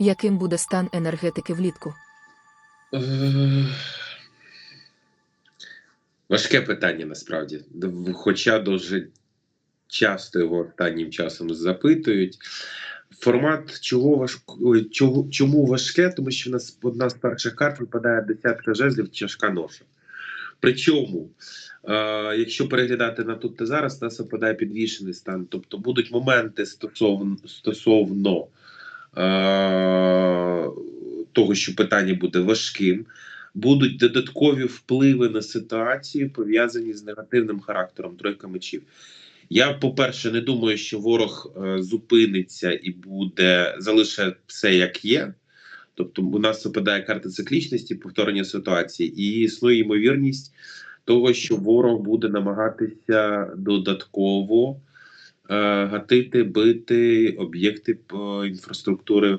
Яким буде стан енергетики влітку? Е, Важке питання насправді. Хоча дуже часто його останнім часом запитують. Формат чого важко, чому важке? Тому що в нас одна з перших карт випадає десятка жезлів тяжка ноша. Причому, е, якщо переглядати на тут та зараз, нас випадає підвішений стан. Тобто будуть моменти стосовно, стосовно того, що питання буде важким, будуть додаткові впливи на ситуацію, пов'язані з негативним характером тройка мечів. Я, по-перше, не думаю, що ворог е, зупиниться і буде залишить все як є. Тобто, у нас випадає карта циклічності, повторення ситуації, і існує ймовірність того, що ворог буде намагатися додатково е, гатити, бити об'єкти е, інфраструктури,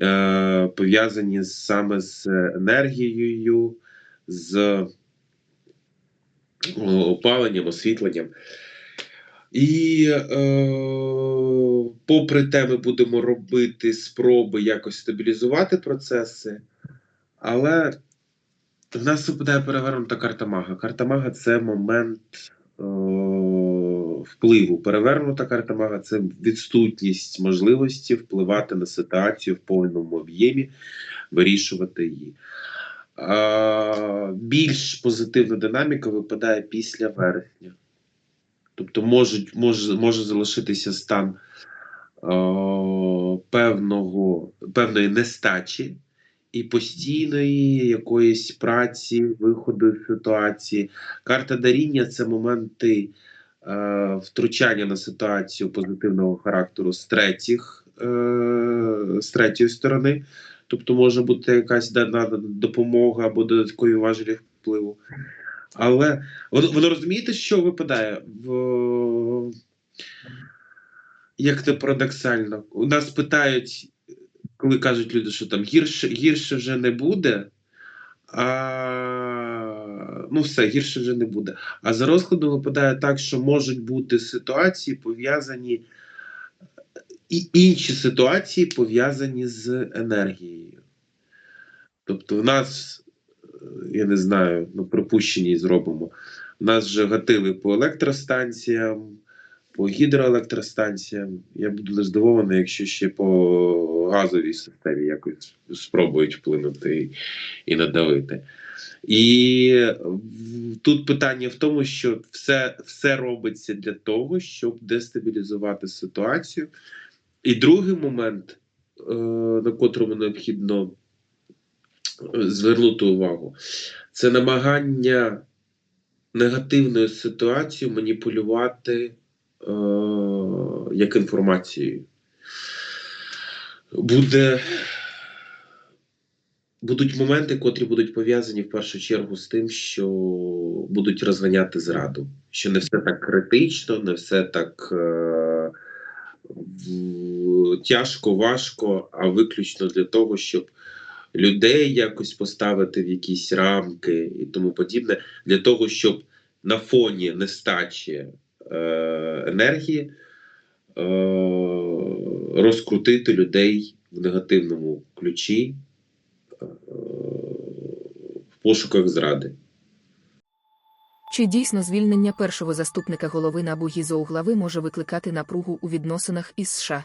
е, пов'язані саме з енергією, з е, опаленням, освітленням. І е, попри те, ми будемо робити спроби якось стабілізувати процеси, але в нас випадає перевернута карта мага. Карта мага це момент е, впливу. Перевернута карта мага це відсутність можливості впливати на ситуацію в повному об'ємі, вирішувати її. А, більш позитивна динаміка випадає після вересня. Тобто можуть, може, може залишитися стан е, певного, певної нестачі і постійної якоїсь праці, виходу з ситуації. Карта даріння це моменти втручання на ситуацію позитивного характеру з третіх, е, з третьої сторони. Тобто може бути якась допомога або додаткові важелі впливу. Але воно розумієте, що випадає? В... Як це парадоксально? У нас питають, коли кажуть люди, що там гірше, гірше вже не буде. А... Ну, все, гірше вже не буде. А за розкладом випадає так, що можуть бути ситуації пов'язані і інші ситуації пов'язані з енергією. Тобто, в нас, я не знаю, ну, припущені зробимо. У нас вже гатили по електростанціям, по гідроелектростанціям. Я буду лише здивований, якщо ще по газовій системі якось спробують вплинути і надавити. І тут питання в тому, що все, все робиться для того, щоб дестабілізувати ситуацію. І другий момент, е, на котрому необхідно е, звернути увагу, це намагання негативною ситуацією маніпулювати е, як інформацією. Буде, будуть моменти, котрі будуть пов'язані в першу чергу з тим, що будуть розганяти зраду. Що не все так критично, не все так е, тяжко, важко, а виключно для того, щоб людей якось поставити в якісь рамки і тому подібне, для того, щоб на фоні нестачі е, енергії е, розкрутити людей в негативному ключі пошуках зради. Чи дійсно звільнення першого заступника голови НАБУ Гізоуглави може викликати напругу у відносинах із США?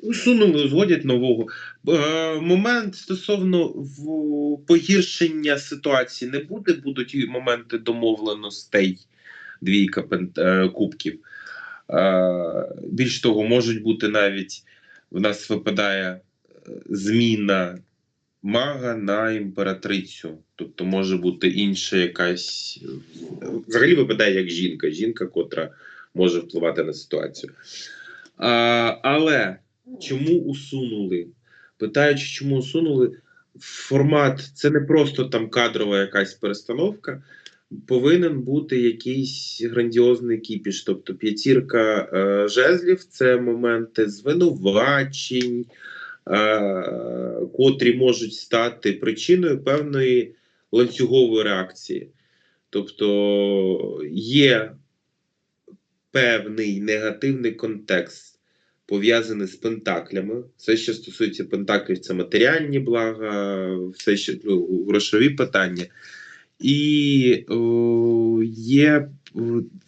Усунули, згодять нового. Е, момент стосовно погіршення ситуації не буде, будуть і моменти домовленостей двійка е, кубків. Більш того, можуть бути навіть в нас випадає е, зміна мага на імператрицю. Тобто може бути інша якась. Взагалі випадає як жінка, жінка, котра може впливати на ситуацію. А, але чому усунули? Питаючи, чому усунули, формат це не просто там кадрова якась перестановка. Повинен бути якийсь грандіозний кіпіш. Тобто п'ятірка е, жезлів це моменти звинувачень, е, котрі можуть стати причиною певної ланцюгової реакції. Тобто є певний негативний контекст, пов'язаний з пентаклями. Все, що стосується пентаклів, це матеріальні блага, все, що ну, грошові питання. І о, є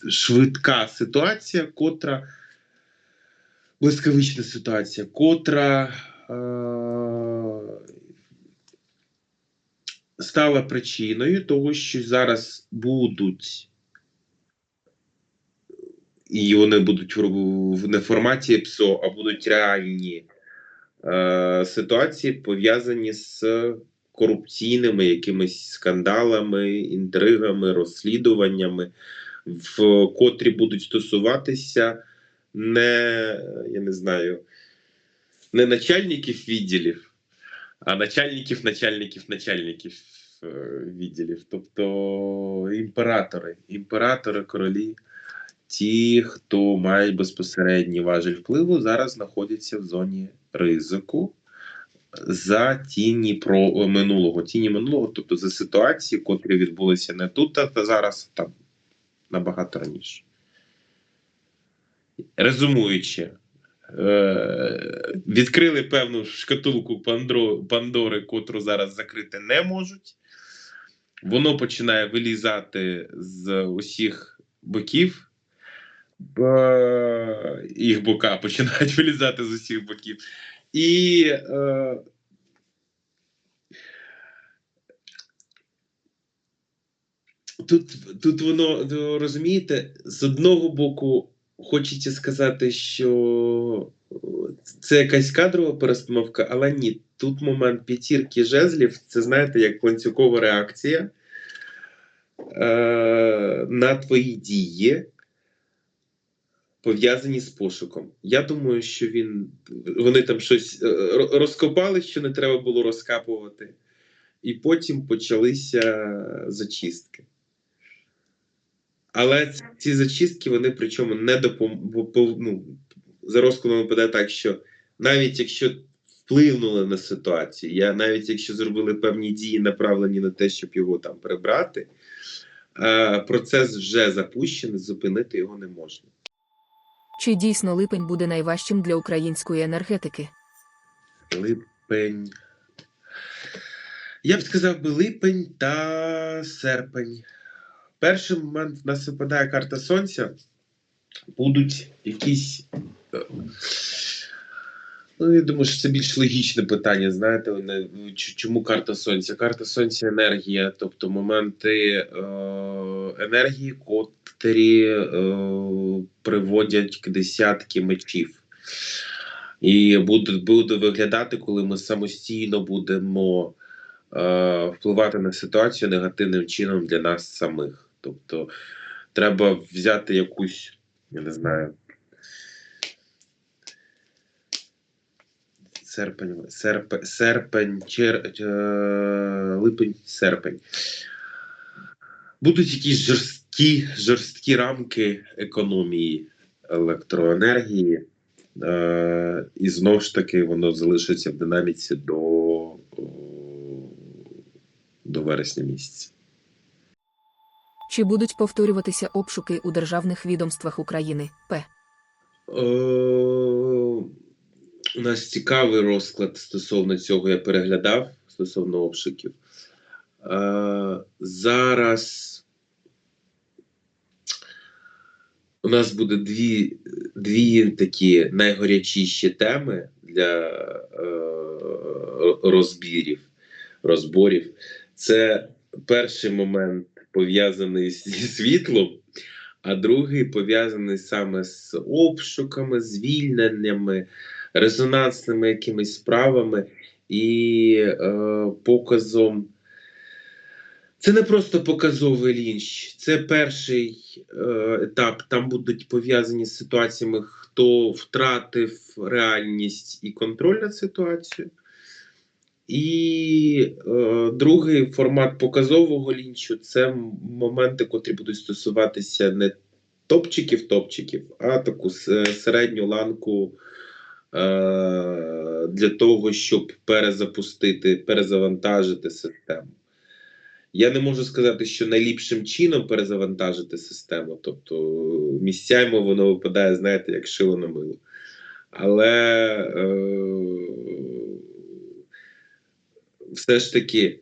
швидка ситуація, котра блискавична ситуація, котра е, стала причиною того, що зараз будуть, і вони будуть в не форматі ПСО, а будуть реальні е, ситуації, пов'язані з корупційними якимись скандалами, інтригами, розслідуваннями, в котрі будуть стосуватися не, я не знаю, не начальників відділів, а начальників, начальників, начальників е, відділів. Тобто імператори, імператори, королі, ті, хто мають безпосередній важель впливу, зараз знаходяться в зоні ризику за тіні про минулого, тіні минулого, тобто за ситуації, котрі відбулися не тут, а зараз там набагато раніше. Резумуючи, е, відкрили певну шкатулку Пандори, котру зараз закрити не можуть. Воно починає вилізати з усіх боків. Їх бока починають вилізати з усіх боків. І е, тут, тут воно розумієте, з одного боку, хочеться сказати, що це якась кадрова перестановка, але ні. Тут момент п'ятірки жезлів, це знаєте, як ланцюгова реакція е, на твої дії, пов'язані з пошуком. Я думаю, що він вони там щось е, розкопали, що не треба було розкапувати, і потім почалися зачистки. Але ці зачистки вони причому не допом... ну, за розкладом випадає так, що навіть якщо вплинули на ситуацію, я навіть якщо зробили певні дії, направлені на те, щоб його там прибрати, е, процес вже запущений, зупинити його не можна. Чи дійсно липень буде найважчим для української енергетики? Липень. Я б сказав би липень та серпень. Перший момент в нас випадає карта сонця. Будуть якісь. Ну, я думаю, що це більш логічне питання. Знаєте, не- чому карта сонця? Карта сонця енергія, тобто моменти е, енергії, котрі е, приводять к десятки мечів. І буде, буде виглядати, коли ми самостійно будемо е, впливати на ситуацію негативним чином для нас самих. Тобто треба взяти якусь, я не знаю. Серпень, серпень, серпень, чер, е, липень, серпень. Будуть якісь жорсткі, жорсткі рамки економії електроенергії. Е, і знову ж таки воно залишиться в динаміці до, до вересня місяця. Чи будуть повторюватися обшуки у державних відомствах України? П. Е, у нас цікавий розклад стосовно цього я переглядав стосовно обшуків. Е, зараз у нас буде дві, дві такі найгарячіші теми для е, розбірів, розборів. Це перший момент пов'язаний зі світлом, а другий пов'язаний саме з обшуками, звільненнями, резонансними якимись справами і е, показом. Це не просто показовий лінч, це перший е, етап. Там будуть пов'язані з ситуаціями, хто втратив реальність і контроль над ситуацією. І е, другий формат показового лінчу це моменти, котрі будуть стосуватися не топчиків-топчиків, а таку середню ланку для того, щоб перезапустити, перезавантажити систему. Я не можу сказати, що найліпшим чином перезавантажити систему. Тобто місцями воно випадає, знаєте, як шило на мило. Але е, все ж таки,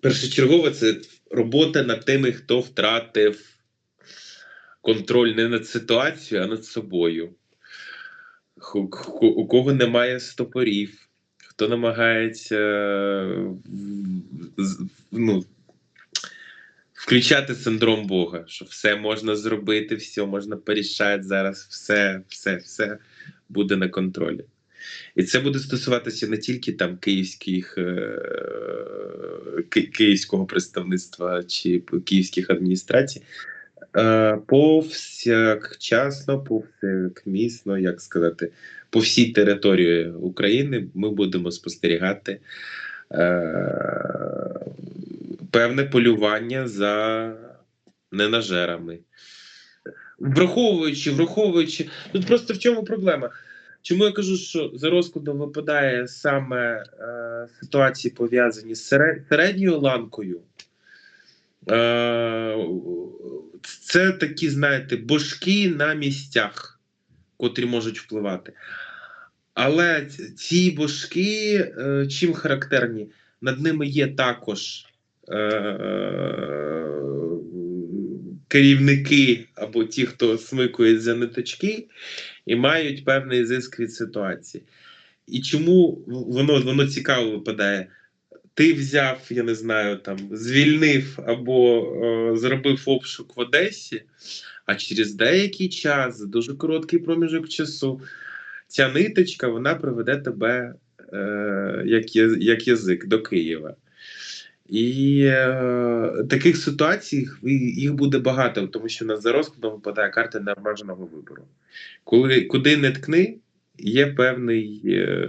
першочергово це робота над тими, хто втратив контроль не над ситуацією, а над собою. У кого немає стопорів, хто намагається ну, включати синдром Бога, що все можна зробити, все можна порішати зараз, все, все, все буде на контролі. І це буде стосуватися не тільки там київських, е, ки- київського представництва чи київських адміністрацій. Е, Повсякчасно, повсякмісно, як сказати, по всій території України ми будемо спостерігати е, певне полювання за ненажерами. Враховуючи, враховуючи, тут просто в чому проблема? Чому я кажу, що за розкладом випадає саме е, ситуації, пов'язані з серед- середньою ланкою? Е, це такі, знаєте, божки на місцях, котрі можуть впливати. Але ці божки е, чим характерні? Над ними є також е, керівники або ті, хто смикує за ниточки, і мають певний зиск від ситуації. І чому воно, воно цікаво випадає? Ти взяв, я не знаю, там звільнив або е, зробив обшук в Одесі, а через деякий час, дуже короткий проміжок часу, ця ниточка вона приведе тебе е, як, як язик до Києва. І е, таких ситуацій їх буде багато, тому що на за розкладом випадає карта необмеженого вибору. Коли куди не ткни, є певний, е,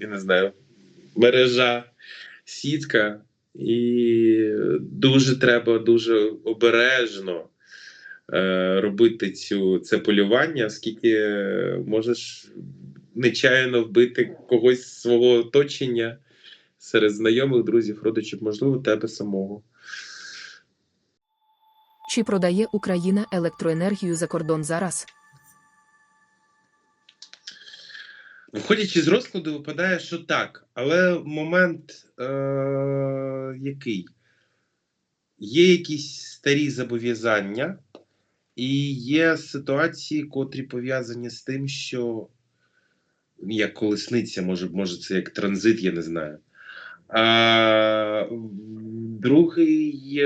я не знаю, мережа, сітка, і дуже треба дуже обережно е, робити цю, це полювання, оскільки е, можеш нечаянно вбити когось з свого оточення серед знайомих, друзів, родичів, можливо, тебе самого. Чи продає Україна електроенергію за кордон зараз? Виходячи з розкладу, випадає, що так, але момент е- який? Є якісь старі зобов'язання, і є ситуації, котрі пов'язані з тим, що як колесниця, може, може це як транзит, я не знаю. А, другий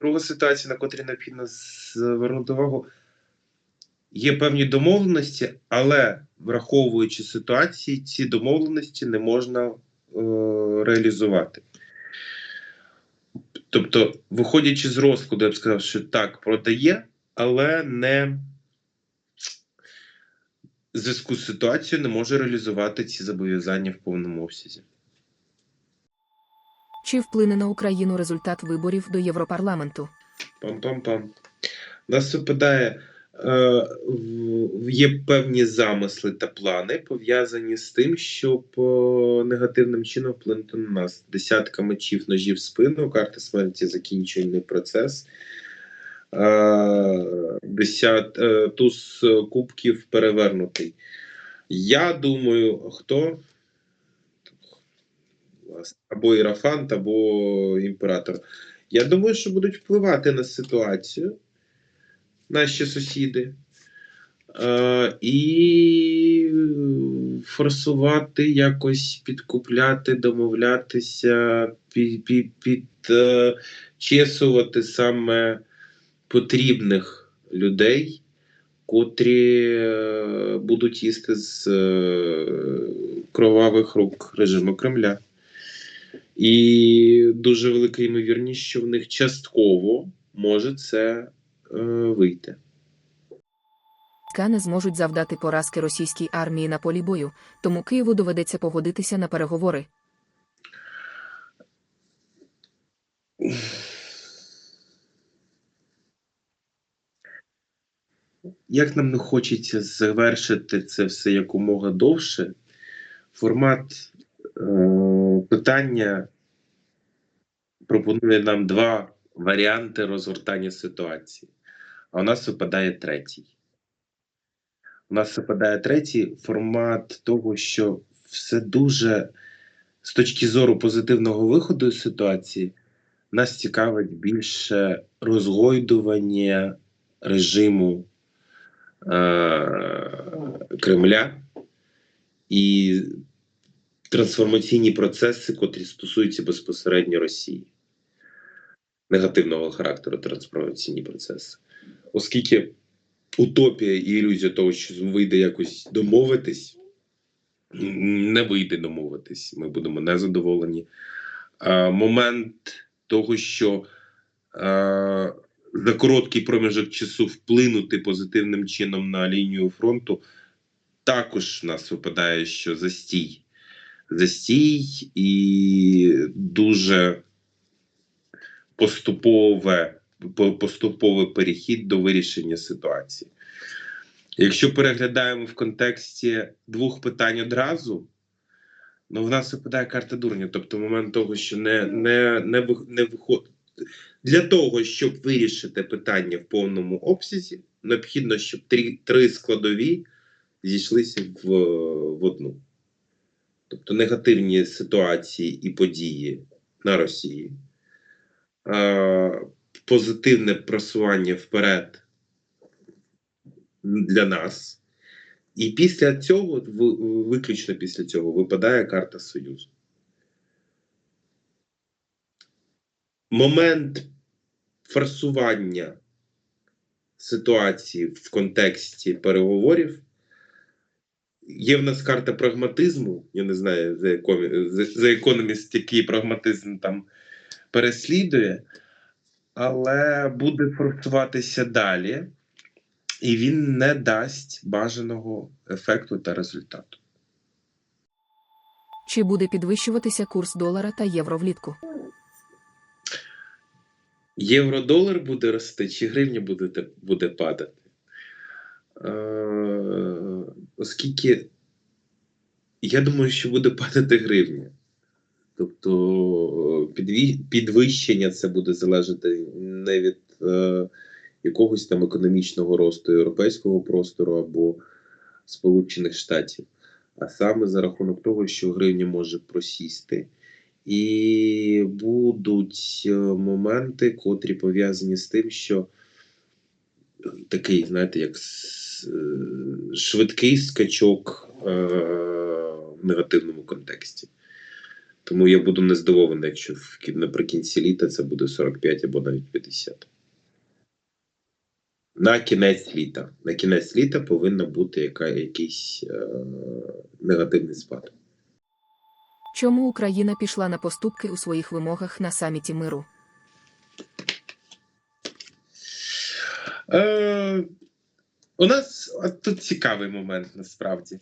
друга ситуація, на котрі необхідно звернути увагу. Є певні домовленості, але враховуючи ситуації, ці домовленості не можна е, реалізувати. Тобто, виходячи з розкладу, я б сказав, що так, продає, але не в зв'язку з ситуацією не може реалізувати ці зобов'язання в повному обсязі. Чи вплине на Україну результат виборів до Європарламенту? Пам-пам-пам. Нас випадає, є певні замисли та плани, пов'язані з тим, щоб е, негативним чином вплинути на нас. Десятка мечів ножів в спину, карта смерті закінчувальний процес. Е, десят, е, туз кубків перевернутий. Я думаю, хто? Або Ірафант, або імператор. Я думаю, що будуть впливати на ситуацію наші сусіди. Е, і форсувати, якось підкупляти, домовлятися, під, під, підчесувати саме потрібних людей, котрі е, будуть їсти з е, кровавих рук режиму Кремля. І дуже велика ймовірність, що в них частково може це е, вийти. Ка не зможуть завдати поразки російській армії на полі бою, тому Києву доведеться погодитися на переговори. Як нам не хочеться завершити це все якомога довше, формат е, питання пропонує нам два варіанти розгортання ситуації, а у нас випадає третій. У нас випадає третій формат того, що все дуже з точки зору позитивного виходу з ситуації, нас цікавить більше розгойдування режиму е- Кремля і трансформаційні процеси, котрі стосуються безпосередньо Росії. Негативного характеру трансформаційні процеси. Оскільки утопія і ілюзія того, що вийде якось домовитись, не вийде домовитись. Ми будемо незадоволені. А, момент того, що а, за короткий проміжок часу вплинути позитивним чином на лінію фронту, також в нас випадає, що застій. Застій і дуже поступове, по- поступовий перехід до вирішення ситуації. Якщо переглядаємо в контексті двох питань одразу, ну в нас випадає карта дурня. Тобто момент того, що не, не, не, не виходить. Для того, щоб вирішити питання в повному обсязі, необхідно, щоб три, три складові зійшлися в, в одну. Тобто негативні ситуації і події на Росії, позитивне просування вперед для нас. І після цього, виключно після цього, випадає карта Союзу. Момент форсування ситуації в контексті переговорів. Є в нас карта прагматизму. Я не знаю, за економіст, який прагматизм там переслідує, але буде форсуватися далі, і він не дасть бажаного ефекту та результату. Чи буде підвищуватися курс долара та євро влітку? Євро-долар буде рости, чи гривня буде, буде падати? Е, оскільки я думаю, що буде падати гривня. Тобто підвищення це буде залежати не від е, якогось там економічного росту європейського простору або Сполучених Штатів, а саме за рахунок того, що гривня може просісти. І будуть е, моменти, котрі пов'язані з тим, що такий, знаєте, як е, швидкий скачок е, в негативному контексті. Тому я буду не здивований, якщо наприкінці літа це буде 45 або навіть 50. На кінець літа. На кінець літа повинна бути яка, якийсь е, негативний спад. Чому Україна пішла на поступки у своїх вимогах на саміті миру? Е, у нас тут цікавий момент насправді.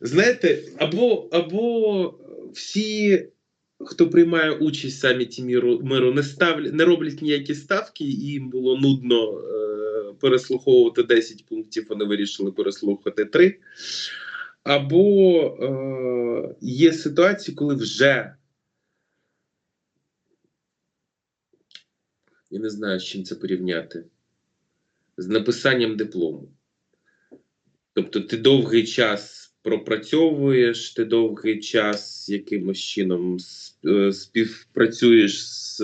Знаєте, або, або всі, хто приймає участь в саміті миру, миру не, ставлять, не роблять ніякі ставки, і їм було нудно е, переслуховувати 10 пунктів, вони вирішили переслухати 3. Або е, є ситуації, коли вже я не знаю, з чим це порівняти. З написанням диплому. Тобто ти довгий час пропрацьовуєш, ти довгий час якимось чином е, співпрацюєш з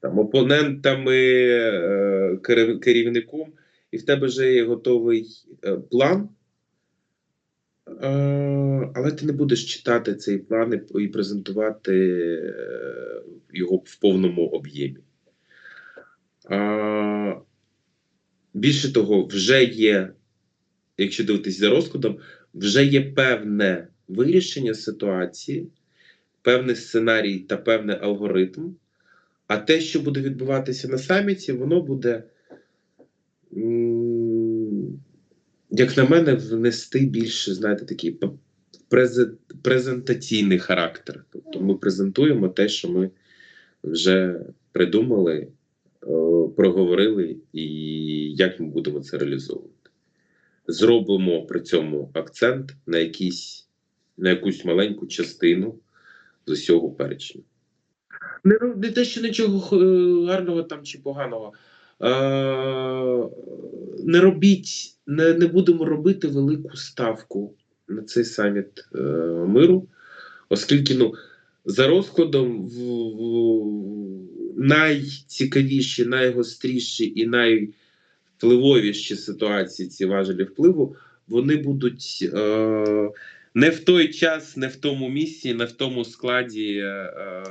там, опонентами, е, керівником, і в тебе вже є готовий е, план. Але ти не будеш читати цей план і- презентувати його в повному об'ємі. Більше того, вже є, якщо дивитись за розкладом, вже є певне вирішення ситуації, певний сценарій та певний алгоритм. А те, що буде відбуватися на саміті, воно буде, як на мене, внести більше, знаєте, такий презентаційний характер. Тобто ми презентуємо те, що ми вже придумали, е, проговорили, і як ми будемо це реалізовувати. Зробимо при цьому акцент на якісь, на якусь маленьку частину з усього перечня. Не, не те, що нічого е, гарного там чи поганого. Е, не робіть, не, не будемо робити велику ставку на цей саміт е, миру, оскільки ну, за розкладом в, в найцікавіші, найгостріші і найвпливовіші ситуації ці важелі впливу, вони будуть е, не в той час, не в тому місці, не в тому складі е, е,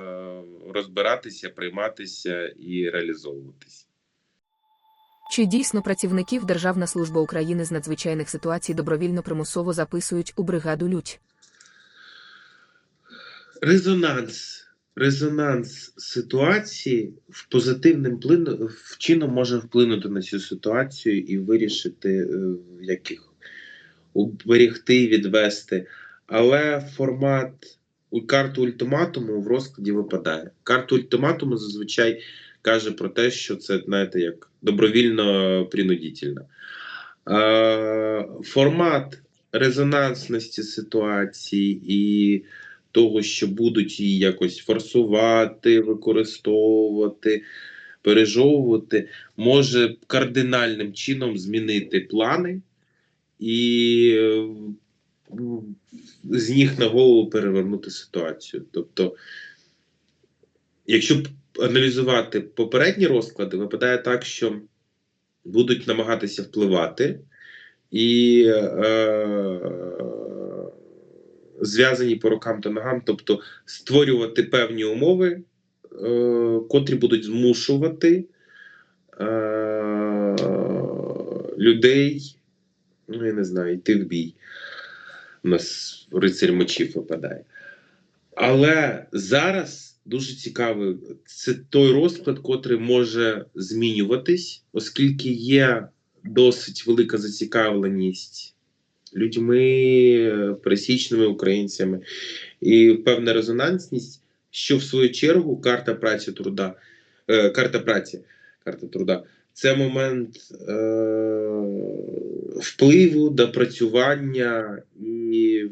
розбиратися, прийматися і реалізовуватися. Чи дійсно працівників Державна служба України з надзвичайних ситуацій добровільно примусово записують у бригаду лють? Резонанс. Резонанс ситуації в позитивним плину, в чином може вплинути на цю ситуацію і вирішити, е, як їх уберегти, відвести. Але формат у карту ультиматуму в розкладі випадає. Карта ультиматуму зазвичай каже про те, що це, знаєте, як добровільно принудительно. Формат резонансності ситуації і того, що будуть її якось форсувати, використовувати, пережовувати, може кардинальним чином змінити плани і е, з ніг на голову перевернути ситуацію. Тобто, якщо аналізувати попередні розклади, випадає так, що будуть намагатися впливати і е, зв'язані по рукам та ногам, тобто створювати певні умови, е, котрі будуть змушувати е, людей, ну я не знаю, йти в бій. У нас рицарь мечів випадає. Але зараз дуже цікавий це той розклад, котрий може змінюватись, оскільки є досить велика зацікавленість людьми, пересічними українцями, і певна резонансність, що в свою чергу карта праці труда, е, карта праці, карта труда це момент е, впливу, допрацювання і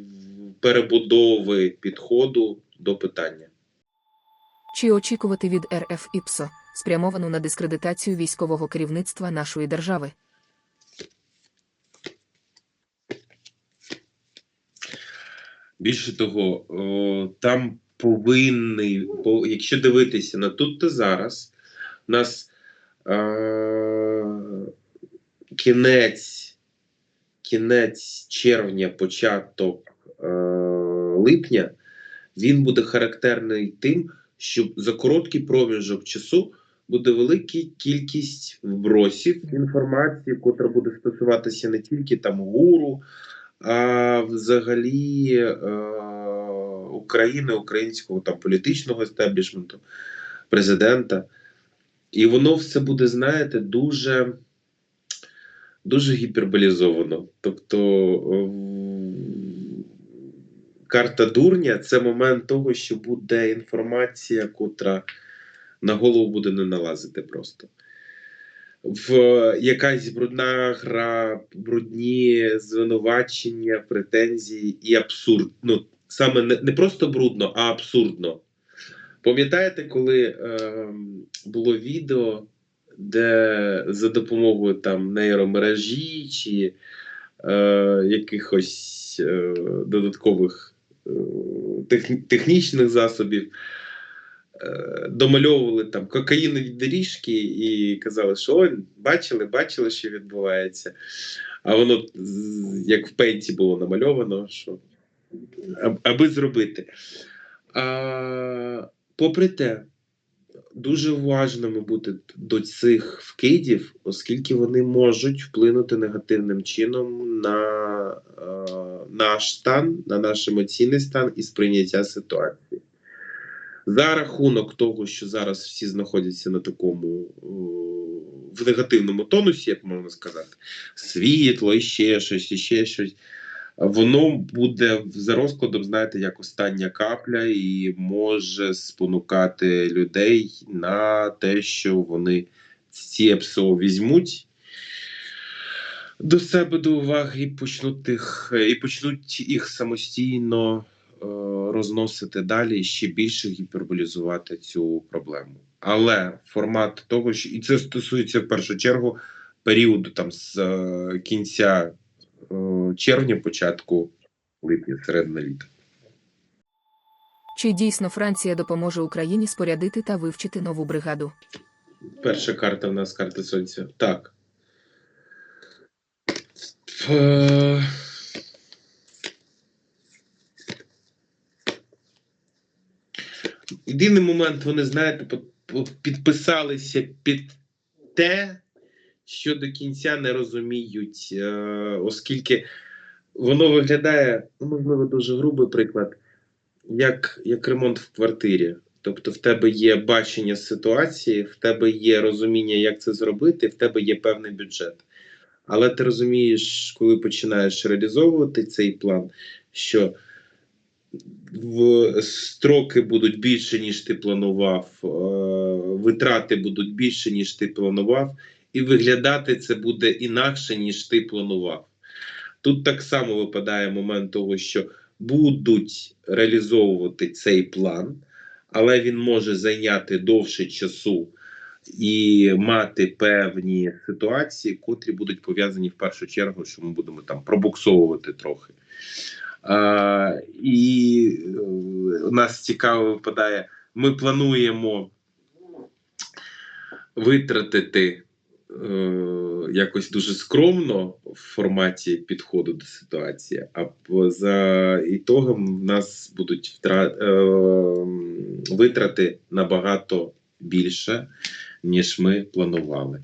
перебудови підходу до питання. Чи очікувати від РФ ІПСО спрямовану на дискредитацію військового керівництва нашої держави? Більше того, там повинний, якщо дивитися на тут та зараз, у нас е, кінець, кінець червня, початок е, липня, він буде характерний тим, що за короткий проміжок часу буде велика кількість вбросів інформації, котра буде стосуватися не тільки там гуру, а взагалі е, України, українського там політичного естеблішменту, президента. І воно все буде, знаєте, дуже, дуже гіперболізовано. Тобто е, карта дурня це момент того, що буде інформація, котра на голову буде не налазити просто. В якась брудна гра, брудні звинувачення, претензії і абсурд. Ну, саме не, не просто брудно, а абсурдно. Пам'ятаєте, коли е, було відео, де за допомогою там нейромережі чи е, якихось е, додаткових е, техні- технічних засобів домальовували там кокаїнові доріжки і казали, що «Ой, бачили, бачили, що відбувається. А воно як в пенті було намальовано, що аби зробити. А, попри те, дуже уважними бути до цих вкидів, оскільки вони можуть вплинути негативним чином на е, наш стан, на наш емоційний стан і сприйняття ситуації. За рахунок того, що зараз всі знаходяться на такому в негативному тонусі, як можна сказати, світло, і ще щось, і ще щось. Воно буде за розкладом, знаєте, як остання капля, і може спонукати людей на те, що вони ці ЕПСО візьмуть до себе до уваги і почнуть їх, і почнуть їх самостійно розносити далі і ще більше гіперболізувати цю проблему. Але формат того, що і це стосується в першу чергу періоду там з е, кінця е, червня, початку липня, середини літа. Чи дійсно Франція допоможе Україні спорядити та вивчити нову бригаду? Перша карта в нас карта сонця. Так. Е, Єдиний момент, вони, знаєте, підписалися під те, що до кінця не розуміють, е, оскільки воно виглядає, ну, можливо, дуже грубий приклад, як, як ремонт в квартирі. Тобто в тебе є бачення ситуації, в тебе є розуміння, як це зробити, в тебе є певний бюджет. Але ти розумієш, коли починаєш реалізовувати цей план, що в строки будуть більше, ніж ти планував, е, витрати будуть більше, ніж ти планував, і виглядати це буде інакше, ніж ти планував. Тут так само випадає момент того, що будуть реалізовувати цей план, але він може зайняти довше часу і мати певні ситуації, котрі будуть пов'язані в першу чергу, що ми будемо там пробуксовувати трохи. І е, нас цікаво випадає, ми плануємо витратити е, якось дуже скромно в форматі підходу до ситуації, а за ітогом в нас будуть е, витрати набагато більше, ніж ми планували.